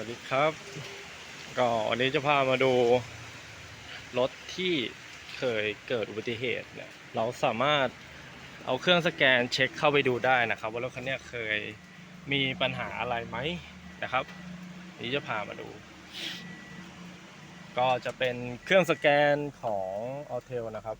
วัสดีครับ ก็วันนี้จะพามาดูรถที่เคยเกิดอุบัติเหตุเนี่ยเราสามารถเอาเครื่องสแกนเช็คเข้าไปดูได้นะครับ ว่ารถคันนี้เคยมีปัญหาอะไรไหมนะครับวันนี้จะพามาดู ก็จะเป็นเครื่องสแกนของ a u t e l นะครับ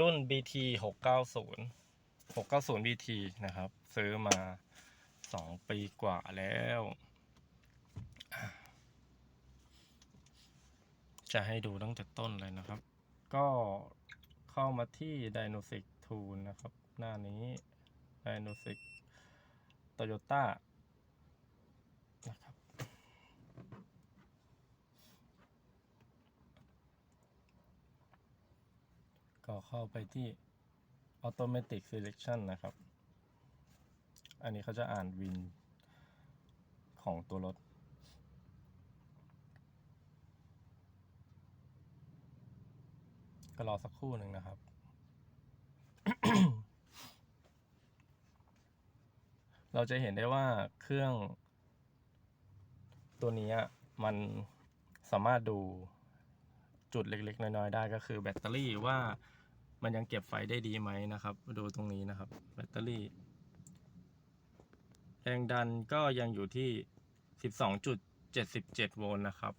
รุ่น BT 690 690 BT นะครับ ซื้อมา 2ปีกว่าแล้ว จะให้ดูตั้งแต่ต้นเลยนะครับ ก็เข้ามาที่ d i n o s i c Tool นะครับ หน้านี้ d i n o s i c Toyota นะครับก็เข้าไปที่ Automatic Selection นะครับ อันนี้เขาจะอ่านวินของตัวรถ ก็รอสักครู่หนึ่งนะครับ เราจะเห็นได้ว่าเครื่องตัวนี้มันสามารถดูจุดเล็ก ๆ น้อย ๆ ได้ก็คือแบตเตอรี่ว่ามันยังเก็บไฟได้ดีไหมนะครับ ดูตรงนี้นะครับ แบตเตอรี่ แรงดันก็ยังอยู่ที่ 12.77 โวลต์นะครับ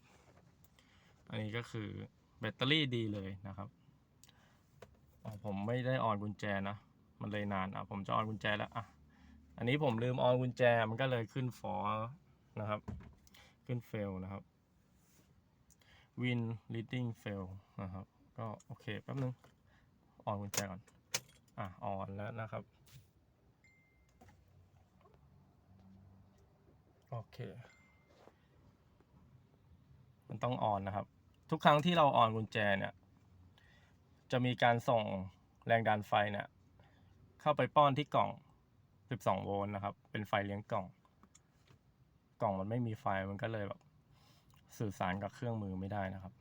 อันนี้ก็คือแบตเตอรี่ดีเลยนะครับผมไม่ได้ออนกุญแจนะ มันเลยนานอะผมจะออนกุญแจแล้วอะอันนี้ผมลืมออนกุญแจมันก็เลยขึ้นฟอนะครับ ขึ้นเฟลนะครับ win leading fail นะครับ ก็โอเคแป๊บนึงออนกุญแจก่อน อะออนแล้วนะครับ โอ เค มันต้องออนนะครับ ทุกครั้งที่เราออนกุญแจเนี่ย จะมีการส่งแรงดันไฟเนี่ย เข้าไปป้อนที่กล่อง 12 โวลต์นะครับ เป็นไฟเลี้ยงกล่อง กล่องมันไม่มีไฟมันก็เลยแบบสื่อสารกับเครื่องมือไม่ได้นะครับ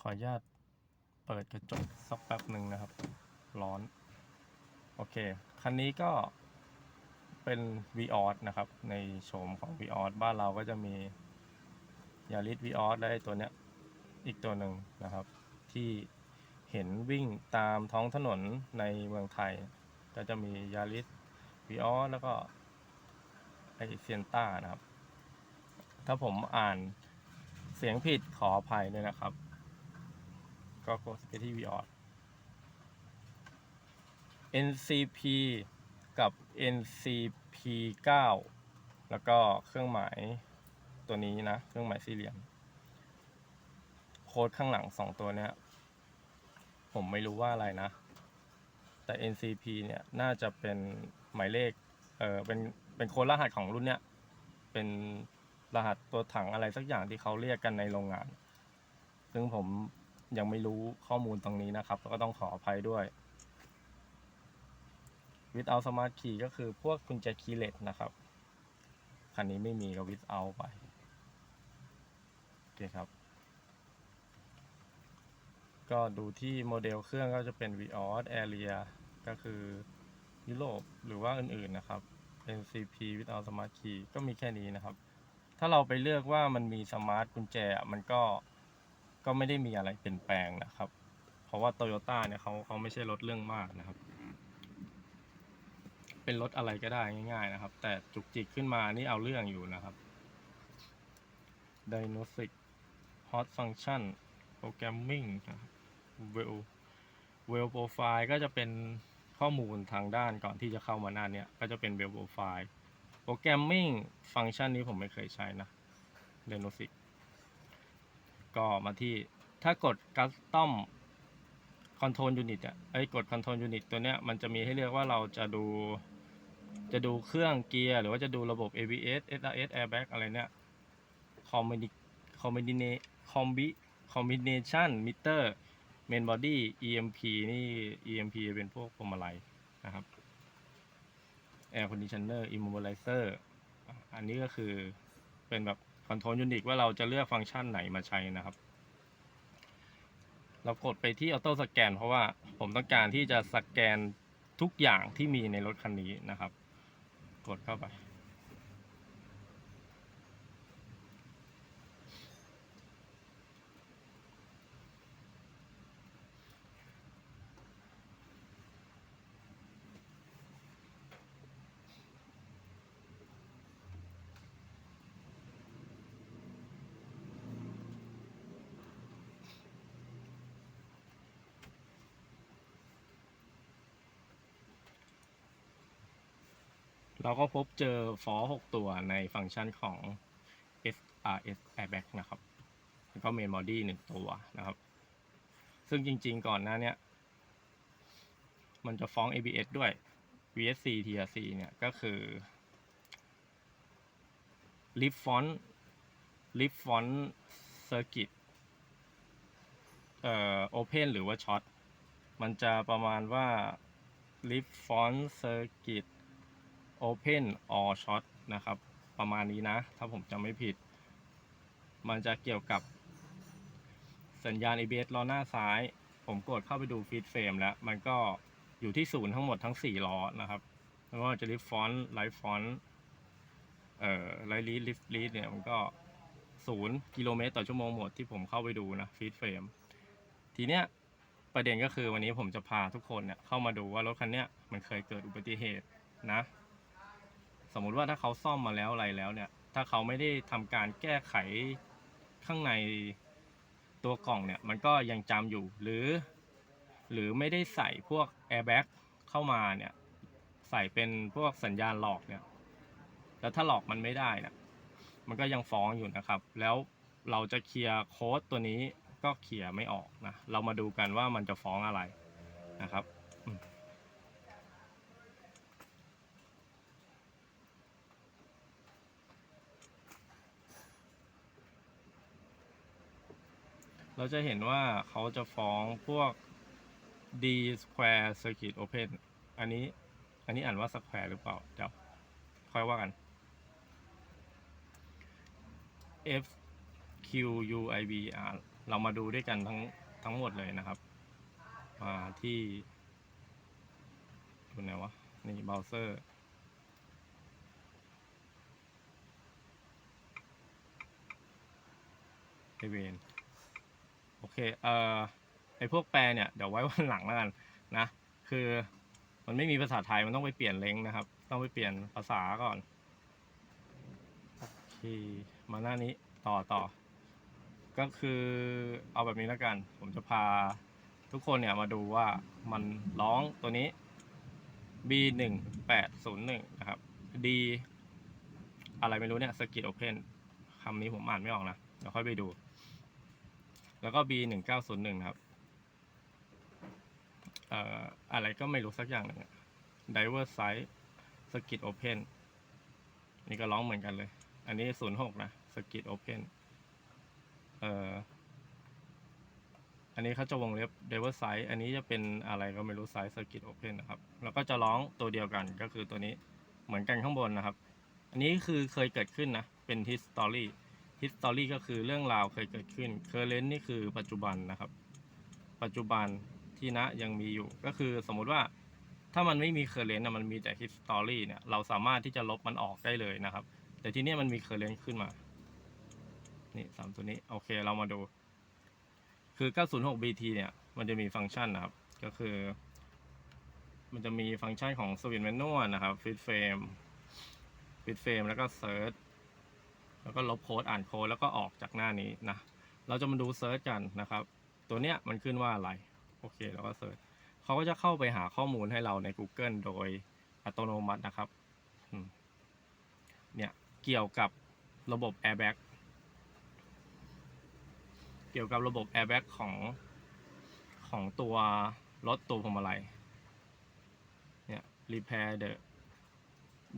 ขออนุญาตเปิดกระจกสักแป๊บหนึ่งนะครับ ร้อน โอเค คันนี้ก็ เป็น v ีออนะครับ ในโฉมของ v ีออบ้านเราก็จะมียาริส v ีออและไอ้ตัวเนี้ยอีกตัวหนึ่งนะครับ ที่เห็นวิ่งตามท้องถนนในเมืองไทย ก็จะมียาริส v ีออสแล้วก็ไอเซียนต้านะครับ ถ้าผมอ่านเสียงผิดขออภัยด้วยนะครับ ก็กดไปที่ v ีออส NCP NCP 9แล้วก็เครื่องหมายตัวนี้นะ เครื่องหมายสี่เหลี่ยม โค้ดข้างหลังสองตัวเนี้ย ผมไม่รู้ว่าอะไรนะ แต่ NCP เนี่ย น่าจะเป็นหมายเลข เออเป็น เป็นโค้ดรหัสของรุ่นเนี้ย เป็นรหัสตัวถังอะไรสักอย่างที่เขาเรียกกันในโรงงาน ซึ่งผมยังไม่รู้ข้อมูลตรงนี้นะครับ แล้วก็ต้องขออภัยด้วย without smart key ก็คือพวกกุญแจคีย์เลสนะครับ คันนี้ไม่มีก็ without ไป โอเคครับ ก็ดูที่โมเดลเครื่องก็จะเป็น vios area ก็คือยุโรปหรือว่าอื่นๆนะครับ ncp without smart key ก็มีแค่นี้นะครับ ถ้าเราไปเลือกว่ามันมีสมาร์ทกุญแจมันก็ก็ไม่ได้มีอะไรเปลี่ยนแปลงนะครับ เพราะว่าโตโยต้าเนี่ยเขาเขาไม่ใช่รถเรื่องมากนะครับ เป็นรถอะไรก็ได้ง่ายๆนะครับ แต่จุกจิกขึ้นมานี่เอาเรื่องอยู่นะครับ Diagnostic Hot Function Programming นะครับ Well Well Profile ก็จะเป็นข้อมูลทางด้านก่อนที่จะเข้ามาหน้าเนี้ยก็จะเป็น Well Profile Programming Function นี้ผมไม่เคยใช้นะ Diagnostic ก็มาที่ถ้ากด Custom Control Unit อะไอ้ยกด Control Unit ตัวเนี้ยมันจะมีให้เลือกว่าเราจะดู จะดูเครื่องเกียร์ หรือว่าจะดูระบบ ABS SRS Airbag อะไรเนี่ย Combini Combine Combi Combination Meter Main Body EMP นี่ EMP เป็นพวกพวงมาลัยนะครับ Air Conditioner Immobilizer อะอันนี้ก็คือเป็นแบบ Control Unit ว่าเราจะเลือกฟังก์ชันไหนมาใช้นะครับ เรากดไปที่ Auto Scan เพราะว่าผมต้องการที่จะสแกนทุกอย่างที่มีในรถคันนี้นะครับ กดเข้าไป เราก็พบเจอฟอหกตัวในฟังก์ชันของ SRS Airbag นะครับ แล้วก็ Main Body หนึ่งตัวนะครับ ซึ่งจริงๆก่อนหน้านี้มันจะฟ้อง ABS ด้วย VSC TRC เนี่ยก็คือ Lift Font Lift Font Circuit เอ่อ Open หรือว่า Short มันจะประมาณว่า Lift Font Circuit Open or Short นะครับ ประมาณนี้นะ ถ้าผมจำไม่ผิด มันจะเกี่ยวกับสัญญาณ ABS ล้อหน้าซ้าย ผมกดเข้าไปดูฟีดเฟรมแล้ว มันก็อยู่ที่ศูนย์ทั้งหมดทั้ง 4 ล้อนะครับไม่ว่าจะลิฟฟอนต์ไลฟ์ฟอนต์เอ่อไลท์ลีดลิฟลีดเนี่ยมันก็ศูนย์กิโลเมตรต่อชั่วโมงหมดที่ผมเข้าไปดูนะฟีดเฟรมทีเนี้ยประเด็นก็คือวันนี้ผมจะพาทุกคนเนี่ยเข้ามาดูว่ารถคันเนี้ยมันเคยเกิดอุบัติเหตุนะ สมมุติว่าถ้าเขาซ่อมมาแล้วอะไรแล้วเนี่ย ถ้าเขาไม่ได้ทำการแก้ไขข้างในตัวกล่องเนี่ย มันก็ยังจำอยู่ หรือ หรือไม่ได้ใส่พวกแอร์แบ็กเข้ามาเนี่ย ใส่เป็นพวกสัญญาณหลอกเนี่ย แล้วถ้าหลอกมันไม่ได้เนี่ยมันก็ยังฟ้องอยู่นะครับ แล้วเราจะเคลียร์โค้ดตัวนี้ก็เคลียร์ไม่ออกนะ เรามาดูกันว่ามันจะฟ้องอะไรนะครับ เราจะเห็นว่าเขาจะฟ้องพวก D Square Circuit Open อันนี้ อันนี้อ่านว่า Square หรือเปล่า เดี๋ยว ค่อยว่ากัน F Q U I V R เรามาดูด้วยกันทั้งทั้งหมดเลยนะครับ มาที่ดูไหนวะ นี่เบราว์เซอร์ไอเวน เคเอ่อไอพวกแปลเนี่ยเดี๋ยวไว้วันหลังแล้วกันนะคือมันไม่มีภาษาไทยมันต้องไปเปลี่ยนเล้งนะครับ ต้องไปเปลี่ยนภาษาก่อนโอเคมาหน้านี้ต่อต่อ ก็คือเอาแบบนี้แล้วกัน ผมจะพาทุกคนเนี่ยมาดูว่ามันร้องตัวนี้ B หนึ่งแปดศูนย์หนึ่งนะครับ D อะไรไม่รู้เนี่ยสกิ t โอเพนคำนี้ผมอ่านไม่ออกนะ เดี๋ยวค่อยไปดู แล้วก็ B หนึ่งเก้าศูนย์หนึ่งครับ เอ่ออะไรก็ไม่รู้สักอย่างหนึ่ง Diver Side Circuit Open นี่ก็ร้องเหมือนกันเลย อันนี้ศูนย์หกนะ Circuit Open เอ่ออันนี้เขาจะวงเล็บ Diver Side อันนี้จะเป็นอะไรก็ไม่รู้ Side Circuit Open นะครับ แล้วก็จะร้องตัวเดียวกันก็คือตัวนี้เหมือนกันข้างบนนะครับ อันนี้คือเคยเกิดขึ้นนะ เป็น history history ก็คือเรื่องราวเคยเกิดขึ้น current นี่คือปัจจุบันนะครับ ปัจจุบันที่ณยังมีอยู่ ก็คือสมมุติว่าถ้ามันไม่มี current นะมันมีแต่ history เนี่ยเราสามารถที่จะลบมันออกได้เลยนะครับ แต่ที่นี่มันมี current ขึ้นมา นี่สามตัวนี้ โอเคเรามาดู คือ 906 BT เนี่ย มันจะมีฟังก์ชันนะครับ ก็คือ มันจะมีฟังก์ชันของ switch manual นะครับ feed frame feed frame แล้วก็ search แล้วก็ลบโค้ดอ่านโค้ดแล้วก็ออกจากหน้านี้นะ เราจะมาดูเซิร์ชกันนะครับ ตัวเนี้ยมันขึ้นว่าอะไร โอเคแล้วก็เซิร์ชเขาก็จะเข้าไปหาข้อมูลให้เราใน Google โดยอัตโนมัตินะครับเนี่ยเกี่ยวกับระบบ airbag เกี่ยวกับระบบ airbag ของของตัวรถตัวพวงมาลัยเนี่ย repair the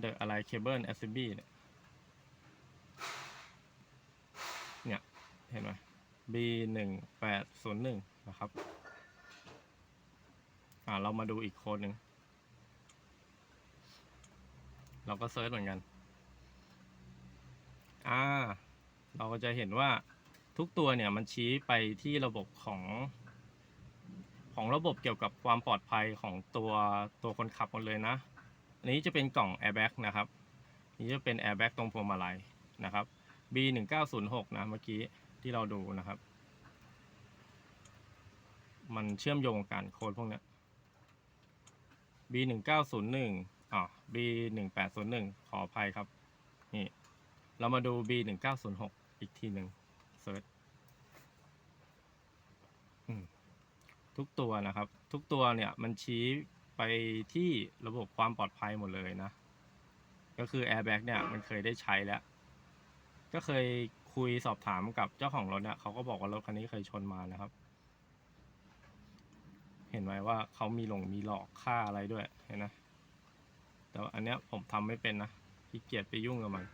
the อะไร cable assembly เนี่ย เห็นไหม B หนึ่งแปดศูนย์หนึ่งนะครับ อ่าเรามาดูอีกโค้ดหนึ่ง เราก็เซิร์ชเหมือนกัน อ่า เราก็จะเห็นว่าทุกตัวเนี่ยมันชี้ไปที่ระบบของ ของระบบเกี่ยวกับความปลอดภัยของตัวตัวคนขับหมดเลยนะ อันนี้จะเป็นกล่อง airbag นะครับ นี่จะเป็น airbag ตรงพวงมาลัยนะครับ B หนึ่งเก้าศูนย์หกนะเมื่อกี้ ที่เราดูนะครับ มันเชื่อมโยงกันโค้ดพวกนี้ B หนึ่งเก้าศูนย์หนึ่งอ๋อ B หนึ่งแปดศูนย์หนึ่งขออภัยครับ นี่ เรามาดู B หนึ่งเก้าศูนย์หกอีกทีหนึ่งเซิร์ชทุกตัวนะครับ ทุกตัวเนี่ยมันชี้ไปที่ระบบความปลอดภัยหมดเลยนะ ก็คือ airbag เนี่ยมันเคยได้ใช้แล้ว ก็เคย คุยสอบถามกับเจ้าของรถเนี่ยเขาก็บอกว่ารถคันนี้เคยชนมานะครับ เห็นไหมว่าเขามีหลงมีหลอกค่าอะไรด้วยเห็นนะแต่ว่าอันเนี้ยผมทำไม่เป็นนะขี้เกียจไปยุ่งกับมัน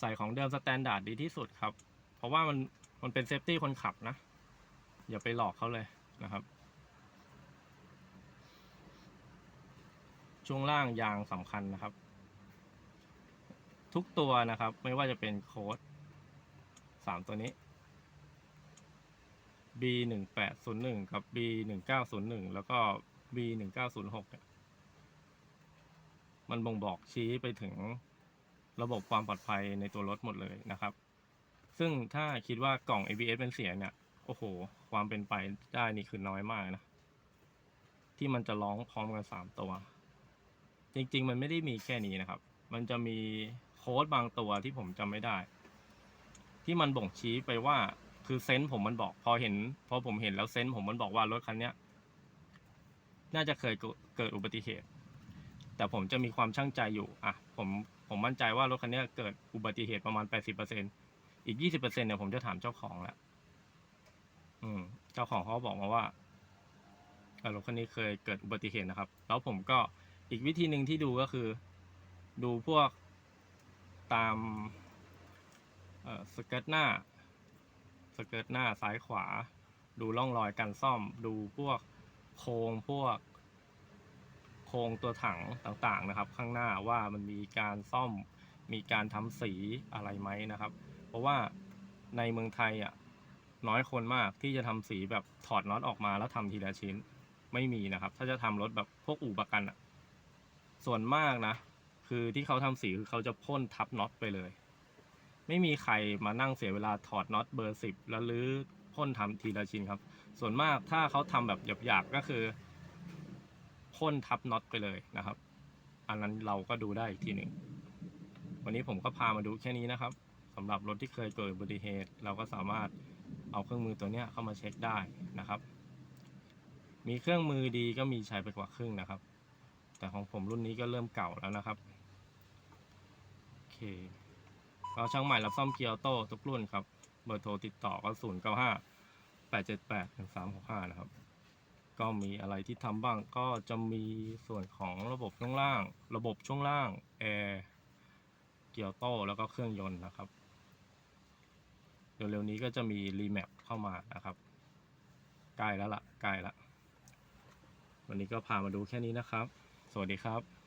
ใส่ของเดิมสแตนดาร์ดดีที่สุดครับ เพราะว่ามันมันเป็นเซฟตี้คนขับนะ อย่าไปหลอกเขาเลยนะครับ ช่วงล่างยางสำคัญนะครับ ทุกตัวนะครับ ไม่ว่าจะเป็นโค้ดสามตัวนี้ B หนึ่งแปดศูนย์หนึ่งกับ B หนึ่งเก้าศูนย์หนึ่งแล้วก็ B หนึ่งเก้าศูนย์หกเนี่ยมันบ่งบอกชี้ไปถึงระบบความปลอดภัยในตัวรถหมดเลยนะครับ ซึ่งถ้าคิดว่ากล่อง ABS เป็นเสียเนี่ย โอ้โห ความเป็นไปได้นี่คือน้อยมากนะ ที่มันจะร้องพร้อมกันสามตัว จริง ๆ มันไม่ได้มีแค่นี้นะครับ มันจะมี โค้ดบางตัวที่ผมจำไม่ได้ ที่มันบ่งชี้ไปว่าคือเซนส์ผมมันบอก พอเห็น พอผมเห็นแล้วเซนส์ผมมันบอกว่ารถคันเนี้ย น่าจะเคยเกิดอุบัติเหตุ แต่ผมจะมีความช่างใจอยู่อะผมผมมั่นใจว่ารถคันนี้เกิดอุบัติเหตุประมาณแปดสิบเปอร์เซ็นอีกยี่สิบเปอร์เซ็นเนี่ยผมจะถามเจ้าของแหละอืม เจ้าของเขาบอกมาว่ารถคันนี้เคยเกิดอุบัติเหตุนะครับ แล้วผมก็อีกวิธีหนึ่งที่ดูก็คือ ดูพวก ตามสเกิร์ตหน้า สเกิร์ตหน้าซ้ายขวา ดูร่องรอยการซ่อม ดูพวกโครงพวก โครงตัวถังต่างๆนะครับ ข้างหน้าว่ามันมีการซ่อมมีการทำสีอะไรไหมนะครับ เพราะว่าในเมืองไทยอะน้อยคนมากที่จะทำสีแบบถอดน็อตออกมาแล้วทำทีละชิ้นไม่มีนะครับ ถ้าจะทำรถแบบพวกอู่ประกันอะ ส่วนมากนะ คือที่เขาทำสีคือเขาจะพ่นทับน็อตไปเลย ไม่มีใครมานั่งเสียเวลาถอดน็อตเบอร์สิบแล้วรื้อพ่นทำทีละชิ้นครับ ส่วนมากถ้าเขาทำแบบหยาบๆก็คือพ่นทับน็อตไปเลยนะครับ อันนั้นเราก็ดูได้อีกทีหนึ่งวันนี้ผมก็พามาดูแค่นี้นะครับสำหรับรถที่เคยเกิดอุบัติเหตุ เราก็สามารถเอาเครื่องมือตัวเนี้ยเข้ามาเช็คได้นะครับ มีเครื่องมือดีก็มีใช้ไปกว่าครึ่งนะครับ แต่ของผมรุ่นนี้ก็เริ่มเก่าแล้วนะครับ เคเราช่างใหม่รับซ่อมเกียร์ออโต้ทุกรุ่นครับ เบอร์โทรติดต่อก็ศูนย์เก้าห้าแปดเจ็ดแปดหนึ่งสามหกห้านะครับ ก็มีอะไรที่ทำบ้างก็จะมีส่วนของระบบช่วงล่าง ระบบช่วงล่างแอร์เกียร์ออโต้แล้วก็เครื่องยนต์นะครับเร็วๆนี้ก็จะมีรีแมปเข้ามานะครับ ใกล้แล้วล่ะ ใกล้ละ วันนี้ก็พามาดูแค่นี้นะครับ สวัสดีครับ